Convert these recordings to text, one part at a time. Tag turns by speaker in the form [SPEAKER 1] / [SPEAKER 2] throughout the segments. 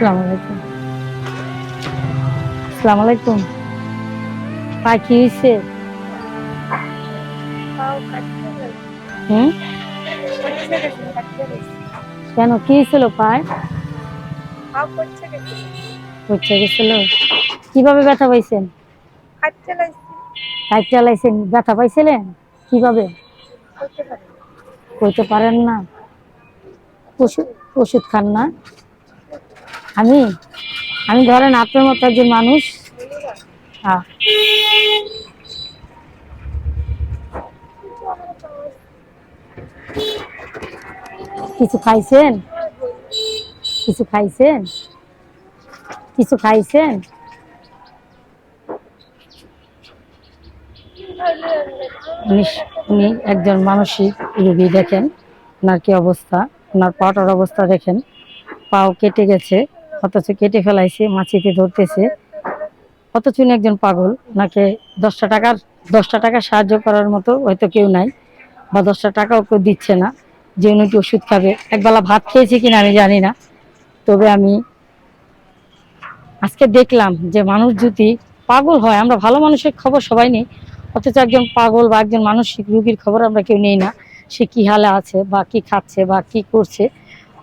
[SPEAKER 1] আসসালামু আলাইকুম আসসালামু আলাইকুম পা কি হয়েছে হুম কেন, কি হয়েছিল পায় হচ্ছে গেছিল? কীভাবে ব্যথা পাইছেন? সাইড চালাইছেন? ব্যথা পাইছিলেন? কীভাবে? কইতে পারেন না। ওষুধ ওষুধ খান না? আমি? আমি ধরেন আপনার মতো একজন মানুষ। হ্যাঁ। কিছু খাইছেন? কিছু খাইছেন? কিছু খাইছেন? উনি উনি একজন মানসিক রোগী দেখেন। ওনার কি অবস্থা? ওনার পাটার অবস্থা দেখেন। পাও কেটে গেছে। অথচ কেটে ফেলাইছে, মাছিতে ধরতেছে। অথচ একজন পাগল ওনাকে দশটা টাকার, দশটা টাকা সাহায্য করার মতো হয়তো কেউ নাই, বা দশটা টাকাও কেউ দিচ্ছে না, যে উনি একটু ওষুধ খাবে। একবেলা ভাত খেয়েছে কিনা আমি জানি না। তবে আমি আজকে দেখলাম যে মানুষ যদি পাগল হয়, আমরা ভালো মানুষের খবর সবাই নেই, অথচ একজন পাগল বা একজন মানসিক রুগীর খবর আমরা কেউ নেই না, সে কি হালে আছে, বা কি খাচ্ছে, বা কি করছে,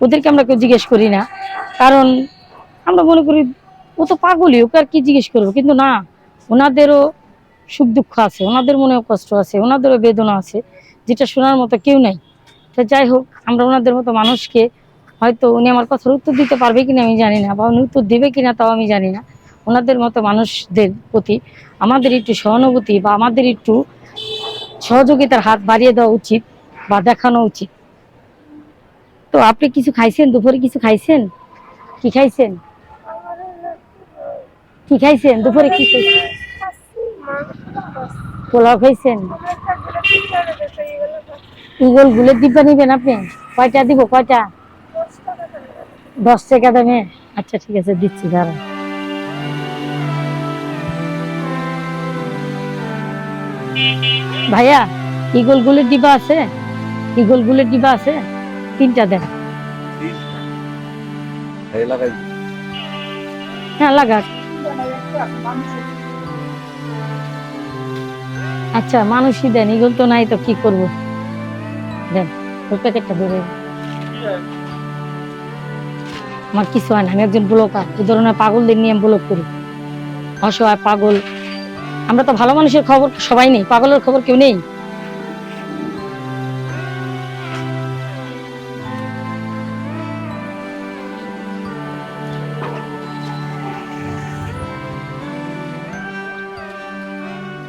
[SPEAKER 1] ওদেরকে আমরা কেউ জিজ্ঞেস করি না। কারণ আমরা মনে করি, ও তো পাগলই, ওকে আর কি জিজ্ঞেস করব? কিন্তু না, ওনাদেরও সুখ দুঃখ আছে, ওনাদের মনেও কষ্ট আছে, ওনাদেরও বেদনা আছে, যেটা শোনার মতো কেউ নাই। তো যাই হোক, আমরা ওনাদের মতো মানুষকে হয়তো উনি আমার কথার উত্তর দিতে পারবে কিনা আমি জানি না, বা উনি উত্তর দেবে কিনা তাও আমি জানি না। ওনাদের মতো মানুষদের প্রতি আমাদের একটু সহানুভূতি বা আমাদের একটু সহযোগিতার হাত বাড়িয়ে দেওয়া উচিত বা দেখানো উচিত। তো আপনি কিছু খাইছেন? দুপুরে কিছু খাইছেন? কি খাইছেন? কি খাইছেন? দুপুরে কি খাইছেন? পোলাও খাইছেন? ইগল গুলের ডিব্বা নিবেন আপনি? কয়টা দিব কয়টা? দশ টাকা দামে। আচ্ছা ঠিক আছে দিচ্ছি দাঁড়া ভাইয়া ইগল গুলের ডিব্বা আছে? ইগল গুলের ডিব্বা আছে? তিনটা দেন। হ্যাঁ লাগাক। আচ্ছা মানুষই দেন ইগল তো নাই তো, কি করব? দেন ওই প্যাকেটটা ধরে আমার কিছু হয় না, আমি একজন ব্লকার, এই ধরনের পাগলদের নিয়ে ব্লক করি। অসহায় পাগল। আমরা তো ভালো মানুষের খবর সবাই নেই, পাগলের খবর কেউ নেই।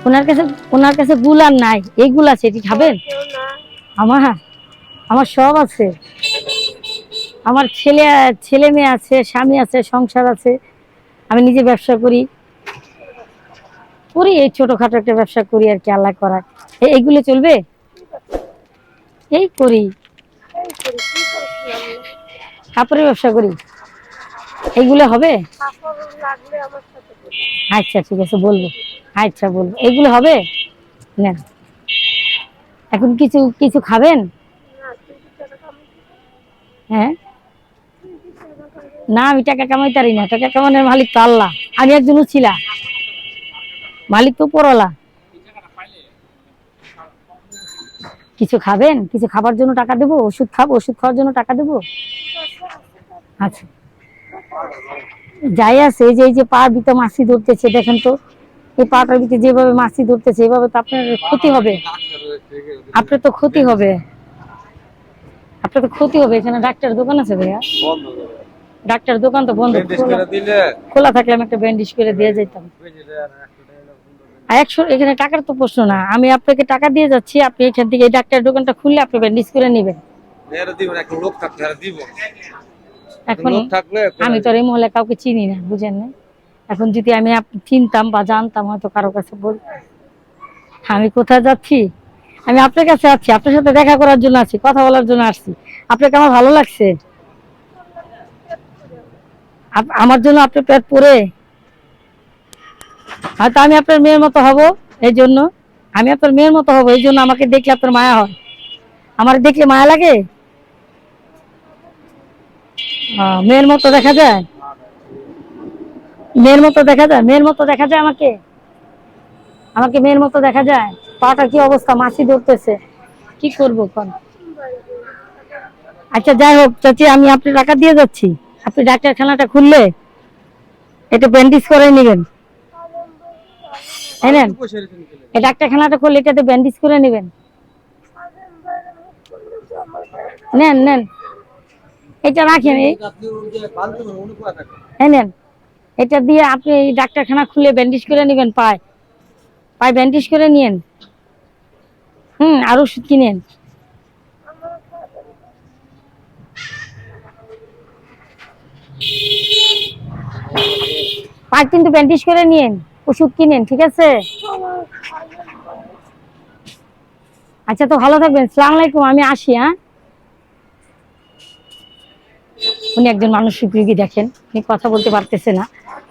[SPEAKER 1] ওনার কাছে ওনার কাছে গুল আর নাই। এই গুল আছে এটি খাবেন? আমার আমার সব আছে। আমার ছেলে ছেলে মেয়ে আছে স্বামী আছে সংসার আছে। আমি নিজে ব্যবসা করি। করি এই ছোটখাটো একটা ব্যবসা করি আর কি আল্লাহ করা এইগুলো চলবে? এই করি। কাপড়ের ব্যবসা করি। এইগুলো হবে? আচ্ছা ঠিক আছে বলব। আচ্ছা বলব এগুলো হবে? না। এখন কিছু কিছু খাবেন? হ্যাঁ? না, আমি টাকা কামাই পারি না, টাকা কামানোর মালিক তো আল্লাহ। আমি একজন ছিলা। মালিক তো পরলা কিছু খাবেন? কিছু খাবার জন্য টাকা দেবো? ওষুধ খাব? ওষুধ খাওয়ার জন্য টাকা দেবো? আচ্ছা। যাই আছে, এই যে এই যে পা ভিতরে মাছি ধরতেছে, দেখেন তো। এই পাটার ভিতরে যেভাবে মাছি ধরতেছে এভাবে তো আপনার ক্ষতি হবে। আপনার তো ক্ষতি হবে। আপনার তো ক্ষতি হবে। এখানে ডাক্তার দোকান আছে ভাইয়া? ডাক্তার দোকান তো বন্ধ। খোলা- থাকলে আমি একটা ব্যান্ডেজ করে দিয়ে যেতাম একশো এখানে টাকার তো প্রশ্ন না। আমি আপনাকে টাকা দিয়ে যাচ্ছি। আপনি এখান থেকে এই ডাক্তার দোকানটা খুললে আপনি ব্যান্ডেজ করে নেবেন। এখন আমি তো এই মহলে কাউকে চিনি না বুঝেন না এখন যদি আমি চিনতাম বা জানতাম হয়তো কারও কাছে বল আমি কোথায় যাচ্ছি? আমি আপনার কাছে আছি, আপনার সাথে দেখা করার জন্য আছি, কথা বলার জন্য আসছি। আপনাকে আমার ভালো লাগছে? আমার জন্য আপনার পেট পরে হয়তো আমি আপনার মেয়ের মতো হব এই জন্য। আমি আপনার মেয়ের মতো হব এই জন্য আমাকে দেখলে আপনার মায়া হয়। আমার দেখলে মায়া লাগে? মেয়ের মতো দেখা যায়? মেয়ের মতো দেখা যায়? মেয়ের মতো দেখা যায় আমাকে? আমাকে মেয়ের মতো দেখা যায়? পাটা কি অবস্থা? মাছি ধরতেছে। কি করব কোন আচ্ছা যাই হোক চাচি আমি আপনি টাকা দিয়ে যাচ্ছি। আপনি ডাক্তারখানাটা খুললে এটা ব্যান্ডেজ করে নেবেন।
[SPEAKER 2] নিতে
[SPEAKER 1] এই ডাক্তারখানাটা খুললে এটাতে ব্যান্ডেজ করে নেবেন। নেন নেন। এটা রাখেন এই
[SPEAKER 2] আপনি ওই যে পালতে উনি কোয়া থাকে
[SPEAKER 1] এই নেন। এটা দিয়ে আপনি ডাক্তারখানা খুলে ব্যান্ডেজ করে নেবেন, পায়ে। পায়ে ব্যান্ডেজ করে নিয়েন। হুম, আর ওষুধ কিনেন। পায়ে কিন্তু ব্যান্ডেজ করে নিয়েন, ওষুধ কিনেন, ঠিক আছে? আচ্ছা তো ভালো থাকবেন। সালাম আলাইকুম, আমি আসি হ্যাঁ? উনি একজন মানসিক রোগী দেখেন। উনি কথা বলতে পারতেছে না।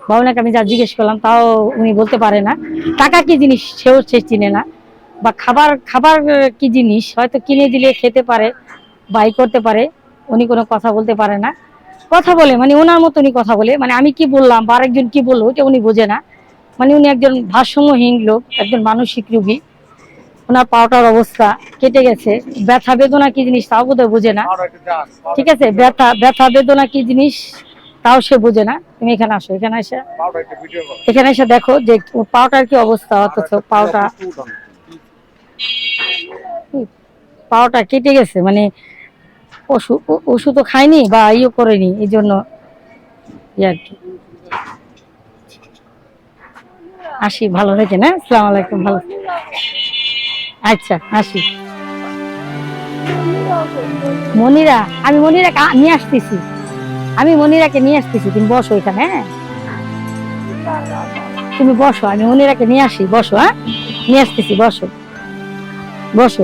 [SPEAKER 1] বা ওনাকে আমি যা জিজ্ঞেস করলাম তাও উনি বলতে পারে না। টাকা কি জিনিস সেও সে চিনে না। বা খাবার খাবার কি জিনিস হয়তো কিনে দিলে খেতে পারে বাই করতে পারে উনি কোনো কথা বলতে পারে না। কথা বলে মানে ওনার মতো উনি কথা বলে মানে আমি কি বললাম বা আরেকজন কি বলল ওটা উনি বোঝে না। মানে উনি একজন ভারসাম্যহীন লোক একজন মানসিক রোগী। ওনার পাওটার অবস্থা কেটে গেছে। ব্যথা বেদনা কি জিনিস তাও বোধহয় বোঝে না। ঠিক আছে ব্যথা ব্যথা বেদনা কি জিনিস তাও সে বোঝে না। তুমি এখানে আসো, এখানে এসে এখানে এসে দেখো যে পাওটার কি অবস্থা, অথচ পাওটা পাওটা কেটে গেছে মানে ওষুধ ও- ওষুধ তো খায়নি বা ইয়ে করেনি এই জন্য আর কি। আসি, ভালো থেকেন হ্যাঁ? সালাম আলাইকুম, ভালো আচ্ছা আসি। মনিরা, আমি মনিরা নিয়ে আসতেছি। আমি মনিরাকে নিয়ে আসতেছি, তুমি বসো এখানে হ্যাঁ? তুমি বসো, আমি মনিরাকে নিয়ে আসি, বসো হ্যাঁ? নিয়ে আসতেছি, বসো। বসো।